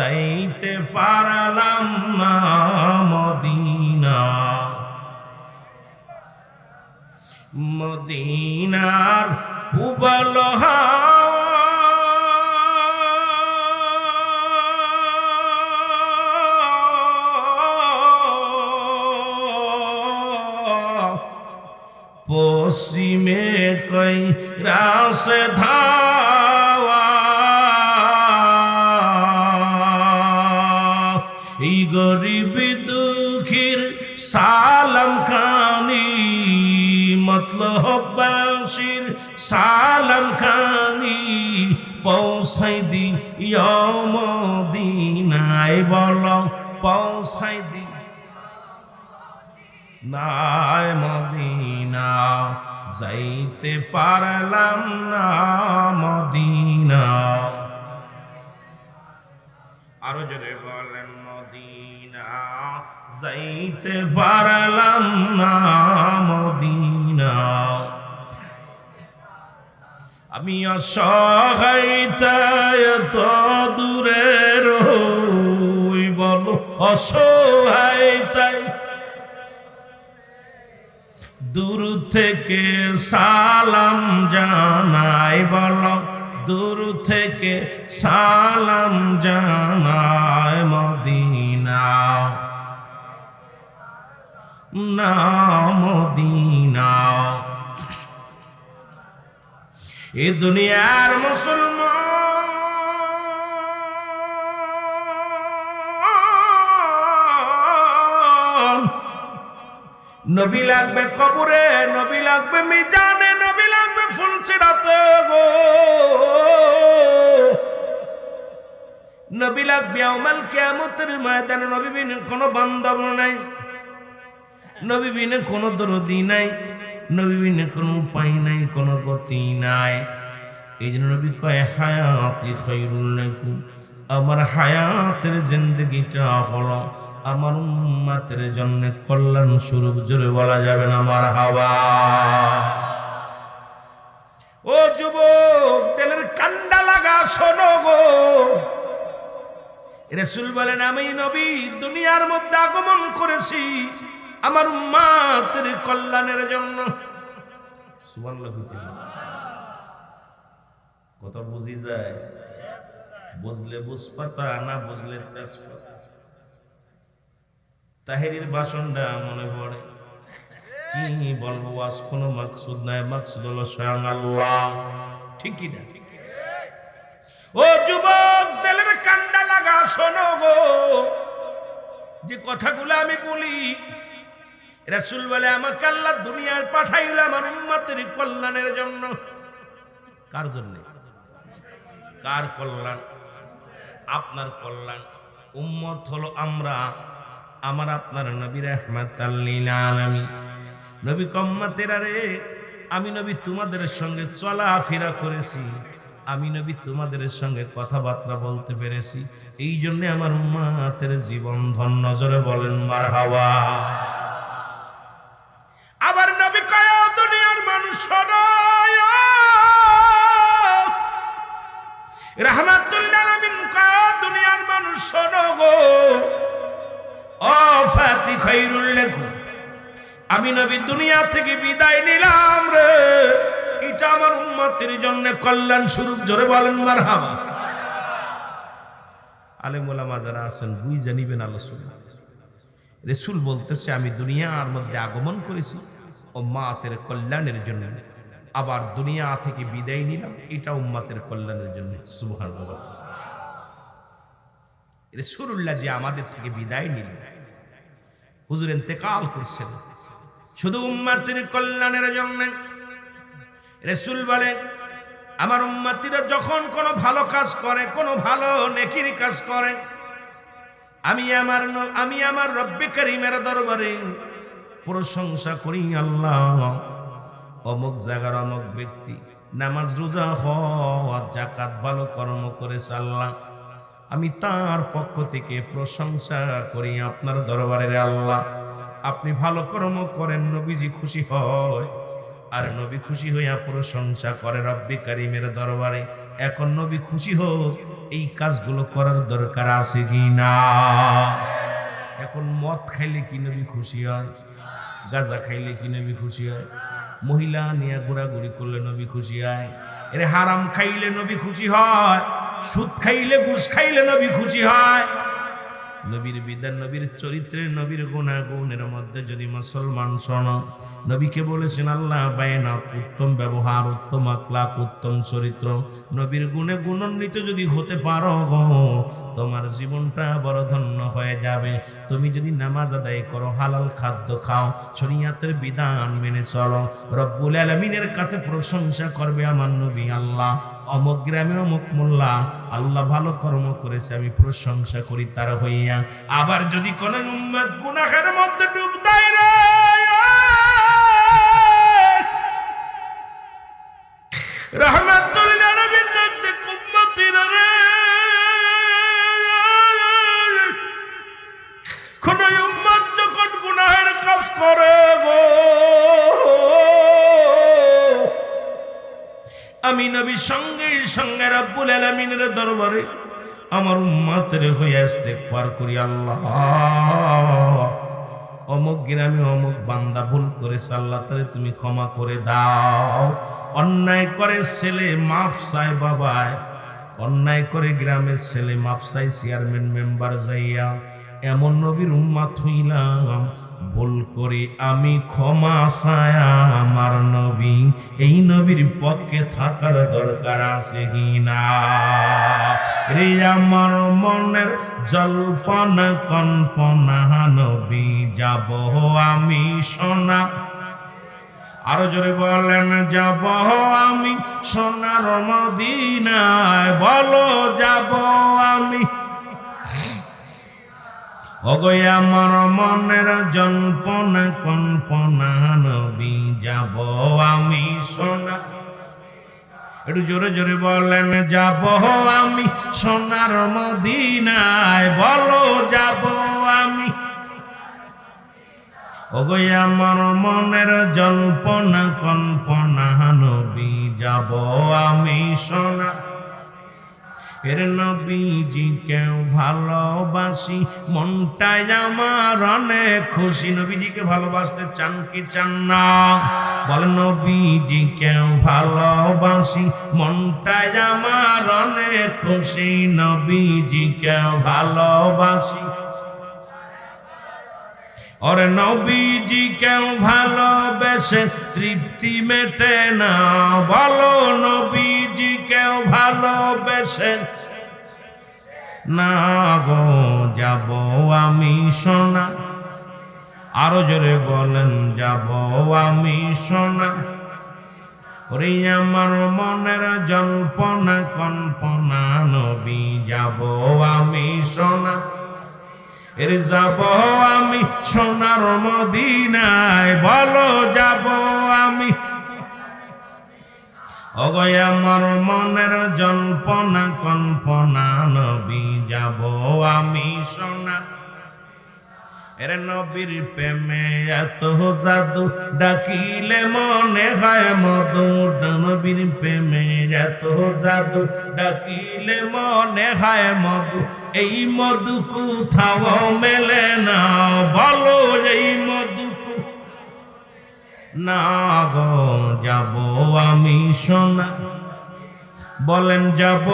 যাইতে পারলাম না মদিনা। মদিনার উবল পশ্চিমে কই রাস ধাওয়া মতলবাসীর সালাম খানি পৌঁছাই দি মদিনায়, বল পৌঁছাই দি নাই মদিনা, যাইতে পারলাম না মদিনা। আরও জোরে বলেন, মদিনা, যাইতে পারলাম না মদিনা। আমি অসহায়তায় এত দূরে রই বলো, অসহায়তায়। দূর থেকে সালাম জানাই বল, দূর থেকে সালাম জানাই মদিনা। না মদিনা এ দুনিয়ার মুসলমান। নবী লাগবে কবরে, নবী লাগবে মিজানে, নবী লাগবে ফুলসিরাতে গো। নবী লাগবে আমাল কিয়ামতের ময়দানে, নবী বিনে কোনো বান্ধব নাই। নবী বিনে কোনো দরদি নাই নবী বিনে কোনো উপায় নাই, কোনো গতি নাই। এই জন্য নবী কয়, হায়াতি খৈরুল লাকুম। আমার হায়াতের জিন্দগিটা হলো আমার উম্মাতের জন্য কল্যাণ স্বরূপ, জোরে বলা যাবে না আমার হাওয়া। ও যুবক, তেলের কান্ডা লাগা, শোনো গো। রসুল বলেন, আমি নবী দুনিয়ার মধ্যে আগমন করেছি। আমার উম্মাতের কল্যাণের জন্য। কত বুঝি যায়? বুঝলে বুঝপাতা না বুঝলে তেজপাতা তাহেরির ভাষণটা মনে পড়ে। কি বলব, আজ কোনো মাকসুদ নাই, মাকসুদ হলো স্বয়ং আল্লাহ ঠিকই না? ও যুবক তেলের কান্ডা লাগা, শোনো গো। যে কথাগুলো আমি বলি রাসূল বলে, আমাকে আল্লাহ দুনিয়ায় পাঠাইল আমার উম্মতের কল্যাণের জন্য। কার জন্য? কার কল্যাণ? আপনার কল্যাণ। উম্মত হলো আমরা, আমার আপনার নবী রহমত আলামী নবী কম্মাতেরা রে, আমি নবী তোমাদের সঙ্গে চলাফেরা করেছি। আমি নবী তোমাদের সঙ্গে কথাবার্তা বলতে পেরেছি। এই জন্যে আমার উম্মাতের জীবন ধন নজরে বলেন মার হাওয়া ফাতি খাইরুল লেখু। আমি নবী দুনিয়া থেকে বিদায় নিলাম রে। এটা আমার উম্মতের জন্য কল্যাণ স্বরূপ, জোরে বলেন মারহাবা। আলেম ওলামা যারা আছেন বুই জানিবেন আলোচনা রেসুল বলতেছে, আমি দুনিয়ার মধ্যে আগমন করেছি ও মাতের কল্যাণের জন্য। আবার দুনিয়া থেকে বিদায় নিলাম, এটা উম্মাতের কল্যাণের জন্য। সুবহান রেসুল্লাহ যে আমাদের থেকে বিদায় নিল হুজুর এতেকাল করছেন। শুধু উম্মাতের কল্যাণের জন্য। রেসুল বলে, আমার উম্মাতিরা যখন কোনো ভালো কাজ করে, কোনো ভালো নেকির কাজ করে, আমি আমার আমি আমার রব্বে করিমের দরবারে প্রশংসা করি আল্লাহ। অমুক জায়গার অমুক ব্যক্তি নামাজ রোজা হওয়া জাকাত ভালো কর্ম করেছে আল্লাহ। আমি তার পক্ষ থেকে প্রশংসা করি আপনার দরবারের আল্লাহ। আপনি ভালো কর্ম করেন, নবীজি খুশি হয়। আর নবী খুশি হইয়া প্রশংসা করে রব্বি কারিমের দরবারে। এখন নবী খুশি হোক, এই কাজগুলো করার দরকার আছে কি না? এখন মদ খাইলে কি নবী খুশি হয়? গাঁজা খাইলে কি নবী খুশি হয়? মহিলা নিয়ে ঘোরাঘুরি করলে নবী খুশি হয়? এর হারাম খাইলে নবী খুশি হয়? সুদ খাইলে ঘুষ খাইলে নবী খুশি হয়। নবীর বিধান, নবীর চরিত্রের, নবীর গুণাগুণের মধ্যে যদি মুসলমান শোন, নবীকে বলেছেন, আল্লাহ বায়না উত্তম ব্যবহার, উত্তম আকলাক উত্তম চরিত্র। নবীর গুণে গুণান্বিত যদি হতে পারো তোমার জীবনটা বড় ধন্য হয়ে যাবে। তুমি যদি নামাজ আদায় করো, হালাল খাদ্য খাও, শরিয়াতের বিধান মেনে চলো। রব্বুল আলমিনের কাছে প্রশংসা করবে আমার নবী আল্লাহ। অমুক গ্রামে অমুক মোল্লা। আল্লাহ ভালো কর্ম করেছে, আমি প্রশংসা করি তার হইয়া। আবার যদি কোন উম্মত গুনাহের মধ্যে ডুব কোন কাজ আমি নবী সঙ্গে সঙ্গে রাব্বুল আলামিনের দরবারে আমার উম্মতের হয়ে আসতে পার করি আল্লাহ। অমুক গ্রামে অমুক বান্দা ভুল করেছে, আল্লাহ তারে তুমি ক্ষমা করে দাও। অন্যায় করে ছেলে মাফ চায় বাবায়, অন্যায় করে গ্রামের ছেলে মাফ চাই চেয়ারম্যান মেম্বার যাইয়া। এমন নবীর উম্মাত হইলাম, ভুল করে আমি ক্ষমা ছায়া আমার নবী। এই নবীর পক্ষে থাকার দরকার আছে কি না? রে আমার মনের জল্পনা কল্পনা, নবী, যাব আমি সোনা। আরও জোরে বলেন, যাব আমি সোনার মদিনায়, বলো, যাব আমি অগয় আমার মনের জল্পনা কল্পনা নবী যাব আমি সোনা। একটু জোরে জোরে বলেন, যাব আমি সোনার মদিনায়, বলো যাব আমি। ওগো আমার মনের জল্পনা কল্পনা নবী যাব আমি সোনা। এর নবীজি কেউ ভালোবাসি, মনটাই আমার অনেক খুশি। নবীজিকে ভালোবাসতে চান কি চান না? বল নবীজি কেউ ভালোবাসি, মনটাই আমার অনেক খুশি। নবীজি কেউ ভালোবাসি ওরে নবীজি কেউ ভালোবেসে তৃপ্তি মেটে না বলো নবীজি কেউ ভালোবেসে না গো যাব আমি সোনা আরও জোরে বলেন যাব আমি সোনা ওরে আমার মনের জল্পনা কল্পনা নবী যাব আমি সোনা এর যাব আমি সোনার মদিনায়, বলো যাব আমি। অগয় আমার মনের জল্পনা কল্পনা নবী, যাব আমি সোনা এর নবীর প্রেমে এত জাদু ডাকিলে মনে হয় মধু নবীর প্রেমে এত জাদু ডাকিলে মনে হয় মধু এই মধু কোথাও মেলে না, বলো এই মধু না গো, যাব আমি সোনা। বলেন, যাব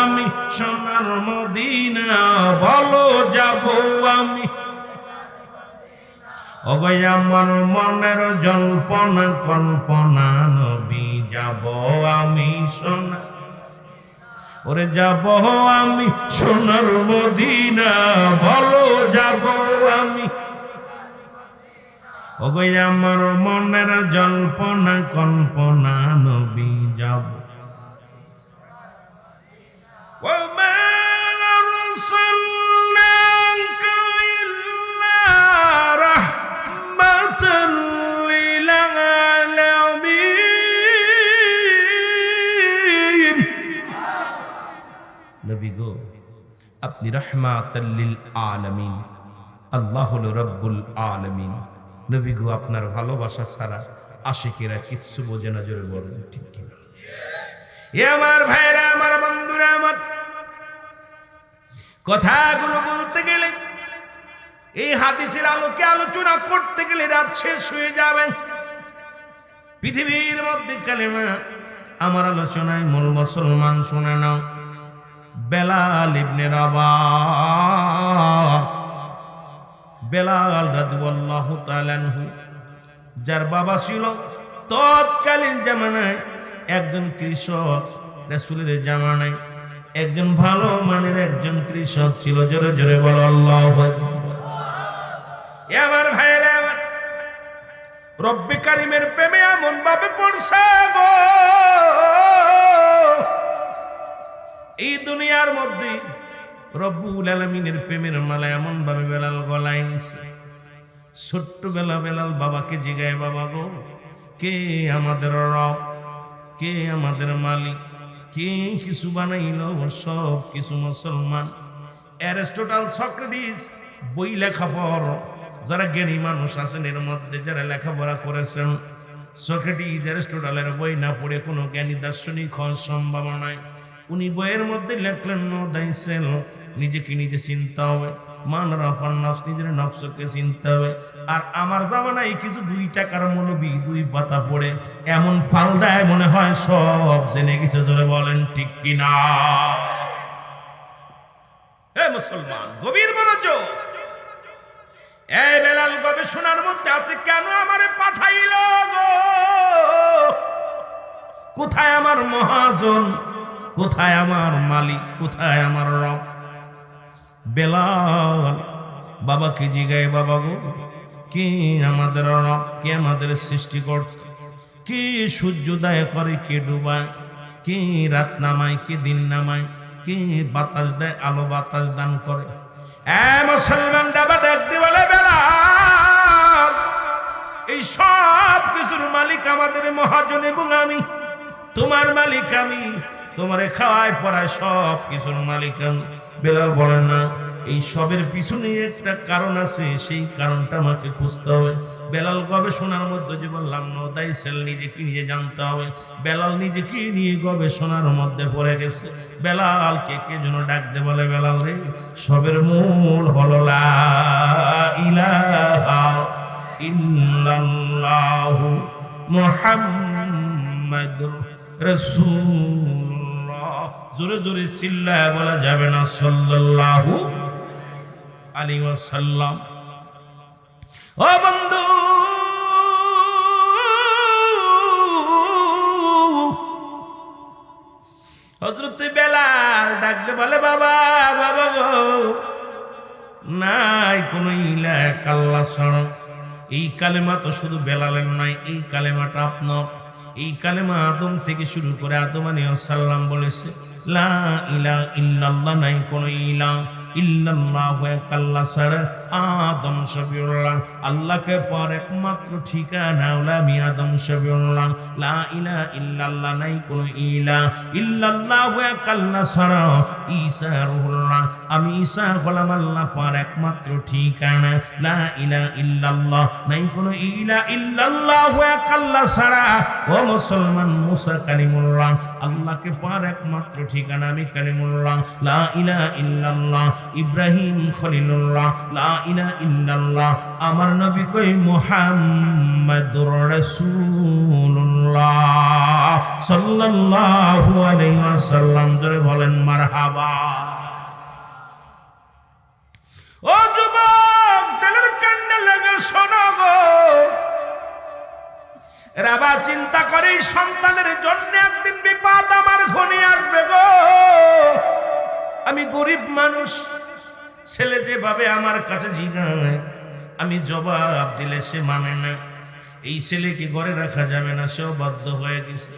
আমি সোনার মদিনা। বলো, যাব আমি অগয় আমার মনের জল্পনা, কল্পনা নবী যাব আমি সোনা। ওরে যাব আমি সোনার মদিনা বলো যাব আমি। ওগো আমার মনের জল্পনা, কল্পনা নবী যাব। আপনি রহমাতাল্লিল আলামিন আল্লাহ হল রব্বুল আলামিন নবী গো, আপনার ভালোবাসা ছাড়া আশিকেরা কিচ্ছু বোঝে না, জোরে বলেন, ঠিক এ আমার ভাইরা, আমার বন্ধুরা, আমার কথাগুলো বলতে গেলে, এই হাদিসের আলোকে আলোচনা করতে গেলে রাত শেষ হয়ে যাবেন পৃথিবীর মধ্যে কালেমা আমার আলোচনায় মূল মুসলমান শুনে নাও। বেলাল ইবনে রাবা বেলাল রাদিয়াল্লাহু তাআলা আনহু, যার বাবা ছিল তৎকালীন জামানায় একজন কৃষক, রাসূলের জামানায় একজন ভালো মানের একজন কৃষক ছিল। জোরে জোরে বলো, আল্লাহু আমার ভাইরা রব্বি কারিমের প্রেমে এমন ভাবে পড়ছে গো। এই দুনিয়ার মধ্যে রব্বুল আলমিনের প্রেমের মালা এমন ভাবে বেলাল গলায় নিছে। ছোট্ট বেলা বেলাল বাবাকে জিগায়, বাবা গো, কে আমাদের রব? কে আমাদের মালিক? কে কিছু বানাইল? সব কিছু মুসলমান। অ্যারিস্টোটাল সক্রেটিস বই লেখা পর যারা জ্ঞানী মানুষ আছেন, এর মধ্যে যারা লেখাপড়া করেছেন সক্রেটিস অ্যারিস্টোটালের বই না পড়ে কোনো জ্ঞানী দার্শনিক হওয়ার সম্ভাবনা নাই। উনি বইয়ের মধ্যে লেখলেন দাইসেল নিজেকে নিজে চিনতে হবে। মান রাফার নফস, নিজের নফসকে চিনতে হবে। আর আমার জামানায় কিছু দুই টাকার মৌলবি, দুই পাতা পড়ে। এমন ফাল দেয় মনে হয় সব জেনে কিছু জোরে বলেন ঠিক কিনা? হে মুসলমান, গভীর মনোযোগ। এই বেলাল গবেষণার মধ্যে আছে, কেন আমারে পাঠাইল গো? কোথায় আমার মহাজন? কোথায় আমার মালিক, কোথায় আমার রব? বেলাল বাবাকে জিগায়, বাবা গো? কি আমাদের রব, কে আমাদের সৃষ্টি করত কে সূর্যোদয় করে, কে ডুবায়? কে রাত নামায়, কে দিন নামায়? কি বাতাস দেয়, আলো বাতাস দান করে? মুসলমান ডাবা দেখতে বলে, বেলাল, এই সব কিছুর মালিক আমাদের মহাজন এবং আমি। তোমার মালিক আমি। তোমারে খাওয়ায় পড়ায় সব কিছুর মালিক আমি। বেলাল বলেন, না, এই সবের পিছনে একটা কারণ আছে, সেই কারণটা আমাকে খুঁজতে হবে। বেলাল গবেষণার মধ্যে যে বললাম নদাই সেল নিজেকে নিজে জানতে হবে। বেলাল নিজেকে নিয়ে গবেষণার মধ্যে পড়ে গেছে। বেলাল কে কে যেন ডাকতে বলে, বেলাল রে, সবের মূল হলো লা ইলাহা ইল্লাল্লাহু জোরে জোরে চিল্লায় বলা যাবে না, সাল্লাল্লাহু আলাইহি ওয়াসাল্লাম। ও বন্ধু! হজরত বেলাল ডাকতে বলে, বাবা বাবা গো, নাই কোন ইলা আল্লাহ ছাড়া। এই কালেমা তো শুধু বেলালের নাই এই কালেমাটা আপনার এই কালেমা আদম থেকে শুরু করে আদম আলী আসাল্লাম বলেছে, লা ইলা ইল্লাল্লাহ নাই, কোনো ইলা ইল্লাল্লাহ এক আল্লাহ ছাড়া আদম শবিউল্লাহ আল্লাহকে পর একমাত্র ঠিকানা ওলা আমি আদম শবিউল্লাহ লা ইলা ইল্লাল্লাহ নাই, কোনো ইলা ইল্লাল্লাহ এক আল্লাহ ছাড়া ঈসা রুহুল্লাহ। আমি ঈসা হলাম আল্লাহ পর একমাত্র ঠিকানা। লা ইলা ইল্লাল্লাহ নাই, কোনো ইলা ইল্লাল্লাহ এক আল্লাহ ছাড়া ও মুসলমান মুসা কালিমুল্লাহ। আল্লাহকে পার একমাত্র ঠিকানা আমি কালিমুল্লাহ। লা ইলা ইল্লাল্লাহ ইব্রাহিম খলিলুল্লাহ, লা ইলা ইল্লাল্লাহ। আমার নবী কই, মুহাম্মাদুর রাসূলুল্লাহ। সাল্লাল্লাহু আলাইহি ওয়াসাল্লাম ধরে বলেন, মারহাবা। ও যুবক তেলের কান্না লাগে, শোনো গো। রাবা চিন্তা করে সন্তানের জন্য একদিন বিপদ আমার ঘনি আসবে গো। আমি গরিব মানুষ ছেলে যেভাবে আমার কাছে জিগায়, আমি জবাব দিলে সে মানে না। এই ছেলেকে ঘরে রাখা যাবে না সেও বাধ্য হয়ে গেছে।